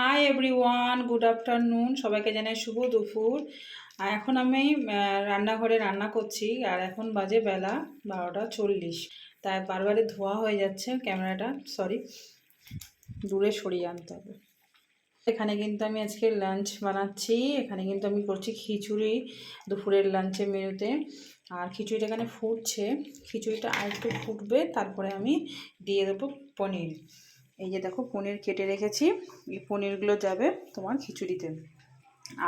Hi everyone good afternoon সবাইকে জানাই শুভ দুপুর। আর এখন আমি রান্নাঘরে রান্না করছি, আর এখন বাজে বেলা বারোটা চল্লিশ। তাই বারবারে ধোয়া হয়ে যাচ্ছে ক্যামেরাটা সরি দূরে সরিয়ে আনতে হবে। এখানে কিন্তু আমি আজকে লাঞ্চ বানাচ্ছি, এখানে কিন্তু আমি করছি খিচুড়ি দুপুরের লাঞ্চের মেনুতে। আর খিচুড়িটা এখানে ফুটছে, খিচুড়িটা আর একটু ফুটবে, তারপরে আমি দিয়ে দেবো পনির। এই যে দেখো পনির কেটে রেখেছি। এই পনিরগুলো যাবে তোমার খিচুড়িতে।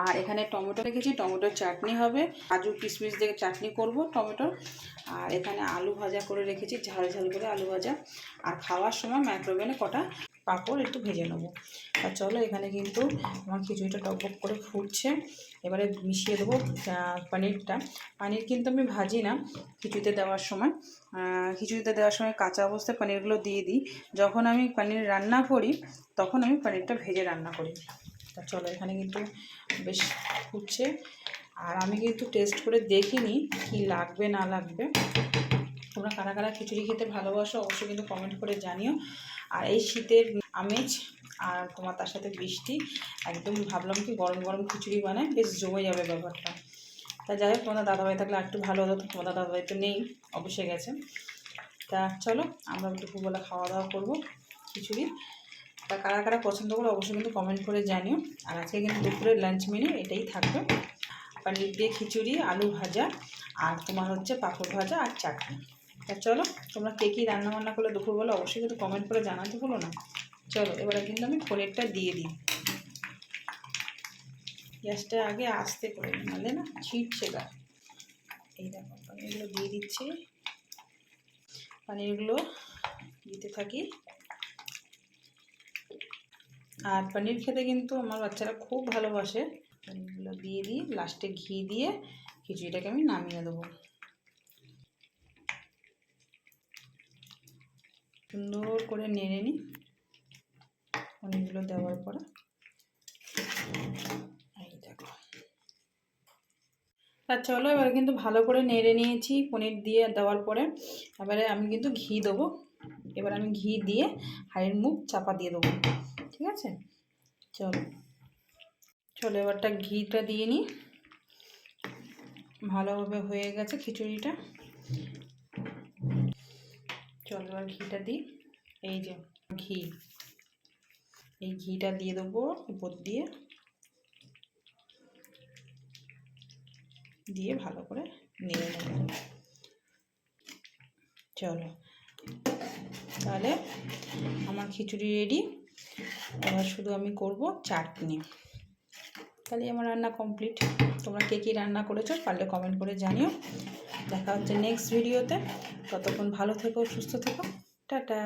আর এখানে টমেটো রেখেছি, টমেটোর চাটনি হবে। কাজু কিশমিশ দিয়ে চাটনি করব টমেটোর আর এখানে আলু ভাজা করে রেখেছি, ঝাল ঝাল করে আলু ভাজা। আর খাওয়ার সময় মাইক্রোওভেনে কটা পাঁপড় একটু ভেজে নেব। আর চলো এখানে কিন্তু আমার খিচুড়িটা টকবক করে ফুটছে। এবারে মিশিয়ে দেবো পনিরটা। পনির কিন্তু আমি ভাজি না খিচুড়িতে দেওয়ার সময়। খিচুড়িতে দেওয়ার সময় কাঁচা অবস্থায় পনিরগুলো দিয়ে দিই। যখন আমি পনির রান্না করি, তখন আমি পনিরটা ভেজে রান্না করি। তা চলো, এখানে কিন্তু বেশ ফুটছে। আর আমি কিন্তু টেস্ট করে দেখিনি কি লাগবে, না লাগবে। তোমরা কারা কারা খিচুড়ি খেতে ভালোবাসো, অবশ্যই কিন্তু কমেন্ট করে জানিও। আর এই শীতের আমেজ আর তোমার তার সাথে বৃষ্টি, একদম ভাবলাম কি গরম গরম খিচুড়ি বানায় বেশ জমে যাবে ব্যাপারটা। তা যাই হোক, তোমাদের দাদাভাই থাকলে একটু ভালো হতো তোমার দাদাভাই তো নেই, অবশ্যই গেছে। তা চলো, আমরা একটু দুপুরবেলা খাওয়া দাওয়া করব খিচুড়ি। তা কারা কারা পছন্দ করে অবশ্যই কিন্তু কমেন্ট করে জানিও। আর আজকে কিন্তু দুপুরের লাঞ্চ মেনু এটাই থাকবে। পনির দিয়ে খিচুড়ি, আলু ভাজা আর তোমার হচ্ছে পাঁপড় ভাজা আর চাটনি। তা চলো, তোমরা কে কী রান্না বান্না করলে দুপুরবেলা অবশ্যই কিন্তু কমেন্ট করে জানাতে ভুলো না। চলো, এবারে কিন্তু আমি পনিরটা দিয়ে দিই। গ্যাসটা আগে আস্তে করে নাহলে না ছিটছে গা। এই দেখো, পানিরগুলো দিয়ে দিচ্ছি। পনিরগুলো দিতে থাকি। আর পনির খেতে কিন্তু আমার বাচ্চারা খুব ভালোবাসে। পনিরগুলো দিয়ে দিই, লাস্টে ঘি দিয়ে খিচুড়িটাকে আমি নামিয়ে দেবো। সুন্দর করে নেড়ে নিই। পনিরগুলো দেওয়ার পরে। এই দেখো। তা চলো, এবার কিন্তু ভালো করে নেড়ে নিয়েছি পনির দিয়ে দেওয়ার পরে। এবারে আমি কিন্তু ঘি দেবো। এবার আমি ঘি দিয়ে হাঁড়ির মুখ চাপা দিয়ে দেবো। ঠিক আছে? চলো। চলো, এবারটা ঘিটা দিয়ে নিই। ভালোভাবে হয়ে গেছে খিচুড়িটা। চলো এবার ঘিটা দিই। এই যে ঘি। এই ঘিটা দিয়ে দেবো উপর দিয়ে। দিয়ে ভালো করে নেড়ে নেব। চলো। তাহলে আমার খিচুড়ি রেডি এবার শুধু আমি করব চাটনি। তাহলে আমার রান্না কমপ্লিট তোমরা কে কী রান্না করেছ পারলে কমেন্ট করে জানিও। দেখা হচ্ছে নেক্সট ভিডিওতে ততক্ষণ ভালো থেকো, সুস্থ থেকো। টাটা।